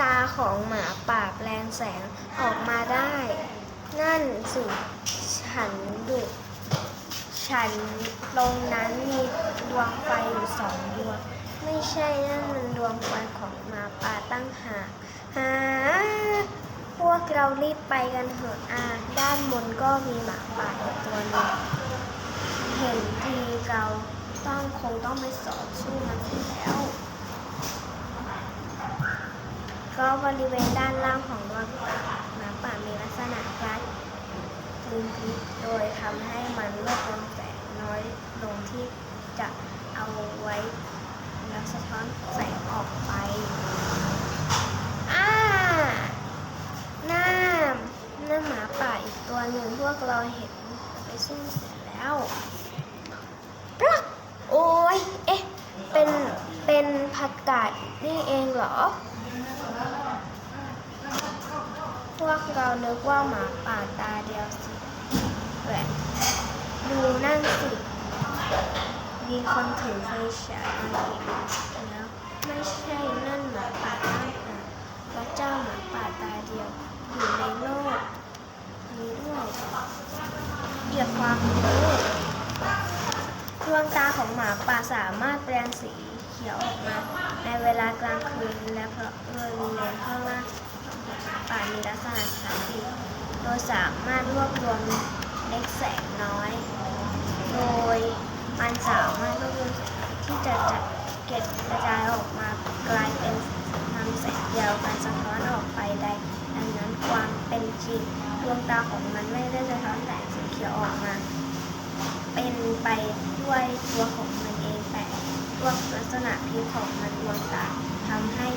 ตาของหมาป่าแปลงแสงออกมาได้ นั่นสิฉันดุฉันตรงนั้นมีดวงไฟอยู่สองดวง ไม่ใช่นั่นมันดวงไฟของหมาป่าตั้งหากหาพวกเรารีบไปกันเถอะอาด้านบนก็มีหมาป่าตัวหนึ่งเห็นทีเราต้องคงต้องไปสอนสู้มันแล้ว ก็บริเวณด้านล่างของดวงตาหมาป่ามีลักษณะคล้ายลิงพิษโดยทำให้มันลดลงแสงน้อยลงที่จะเอาไว้แล้วสะท้อนแสงออกไปอ้าหน้าหน้าหมาป่าอีกตัวหนึ่งพวกเราเห็นไปสู้เสร็จแล้วปลักโอ้ยเอ๊ะ เป็น เป็นผักกาดนี่เองเหรอ วกเรานึกว่าหมาป่าตาเดียวสิแหวะดูนั่นสิ มีคนถือไฟฉายมาอีกแล้วไม่ใช่นั่นหมาป่าตั้งหากพระเจ้าหมาป่าตาเดียวอยู่ในโลกนี้ด้วยเกี่ยวความรู้ดวงตาของหมาป่าสามารถแปลงสีเขียวออกมา ในเวลากลางคืนและเพราะบริเวณข้างล่างป่ โดยสามารถรวบรวมเล็กแสงน้อย โดยมันสามารถรวบรวมที่จะจัดเก็บกระจายออกมากลายเป็นนำแสงเดียวกันสะท้อนออกไปได้ดังนั้นความเป็นจริงดวงตาของมันไม่ได้สะท้อนแสงสีเขียวออกมา เป็นไปด้วยตัวของมันเองแต่พวลักษณะพิษของมันดวงตาทำให้